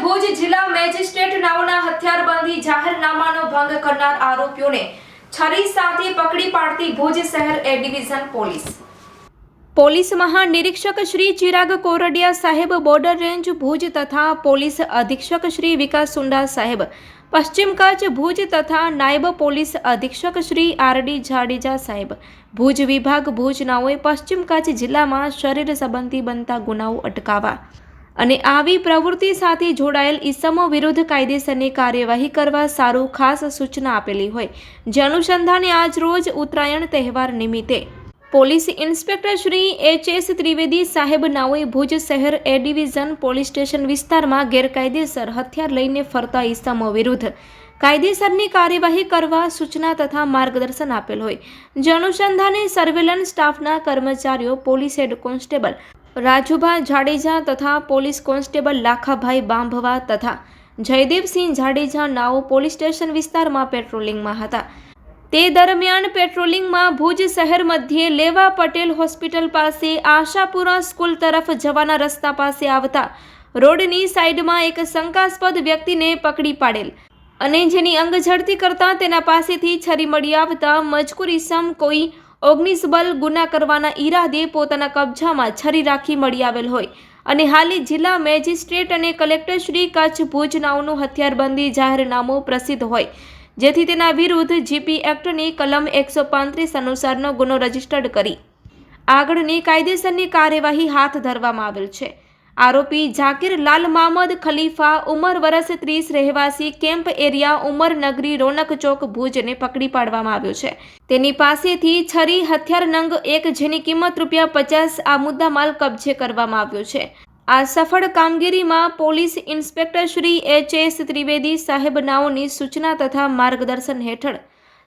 ભુજ જિલ્લા મેજિસ્ટ્રેટ નાઓના હથિયારબંધી જાહેરનામાનો ભંગ કરનાર આરોપીઓને છરી સાથે પકડી પાડતી ભુજ શહેર એ ડિવિઝન પોલીસ. પોલીસ મહાનિરીક્ષક શ્રી ચિરાગ કોરડિયા સાહેબ બોર્ડર રેન્જ ભુજ તથા પોલીસ અધિક્ષક શ્રી વિકાસ સુંડા સાહેબ, પશ્ચિમ કચ્છ ભુજ તથા નાયબ પોલીસ અધિક્ષક શ્રી આરડી જાડેજા સાહેબ, ભુજ વિભાગ ભુજનાઓએ પશ્ચિમ કચ્છ જિલ્લામાં શરીર સંબંધી બનતા ગુનાઓ અટકાવવા અને આવી પ્રવૃત્તિ સાથે જોડાયેલ ઇસમો વિરુદ્ધ કાયદેસરની કાર્યવાહી કરવા સારું ખાસ સૂચના આપેલી હોય. જે અનુસંધાને આજ રોજ ઉત્તરાયણ તહેવાર નિમિત્તે. Police inspector Shri H S Trivedi સાહેબ નાઓએ ભુજ શહેર એ ડિવિઝન પોલીસ સ્ટેશન વિસ્તારમાં ગેરકાયદેસર હથિયાર લઈને ફરતા ઇસમો વિરુદ્ધ કાયદેસરની કાર્યવાહી કરવા સૂચના તથા માર્ગદર્શન આપેલ હોય. જે અનુસંધાને સર્વેલન્સ સ્ટાફના કર્મચારીઓ, police head constable Rajubha Jadeja તથા પોલીસ કોન્સ્ટેબલ લાખાભાઈ બાંભવા તથા જયદેવસિંહ જાડેજા નાઓ પોલીસ સ્ટેશન વિસ્તારમાં પેટ્રોલિંગમાં હતા. તે દરમિયાન પેટ્રોલિંગમાં ભુજ શહેર મધ્યે લેવા પટેલ હોસ્પિટલ પાસે આશાપુરા સ્કૂલ તરફ જવાના રસ્તા પાસે આવતા રોડની સાઈડમાં એક શંકાસ્પદ વ્યક્તિને પકડી પાડેલ અને જેની અંગઝડતી કરતા તેના પાસેથી છરી મળી આવતા મજકૂર ઇસમ કોઈ ઓગણીસ બલ ગુના કરવાના ઈરાદે પોતાના કબજામાં છરી રાખી મળી આવેલ હોય. અને હાલે જિલ્લા મેજિસ્ટ્રેટ અને કલેક્ટર શ્રી કચ્છ ભુજ નાઓનું હથિયારબંધી જાહેરનામું પ્રસિદ્ધ હોય. જેથી તેના વિરુદ્ધ જીપી એક્ટની કલમ એકસો પાંત્રીસ અનુસારનો ગુનો રજીસ્ટર્ડ કરી. આગળની કાયદેસરની કાર્યવાહી હાથ ધરવામાં આવેલ છે. આરોપી ઝાકીર લાલ મામદ ખલીફા ઉમર વરસ ત્રીસ રહેવાસી કેમ્પ એરિયા ઉમર નગરી રોનક ચોક ભુજને પકડી પાડવામાં આવ્યો છે. તેની પાસેથી છરી હથિયાર નંગ એક જેની કિંમત રૂપિયા પચાસ આ મુદ્દામાલ કબજે કરવામાં આવ્યો છે. આ સફળ કામગીરીમાં police inspector Shri H S Trivedi સાહેબ નાઓની સૂચના તથા માર્ગદર્શન હેઠળ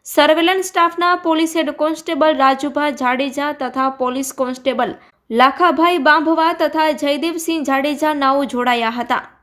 સર્વેલન્સ સ્ટાફના police head constable Rajubha Jadeja તથા પોલીસ કોન્સ્ટેબલ લાખાભાઈ બાંભવા તથા જયદેવસિંહ જાડેજા નાઓ જોડાયા હતા.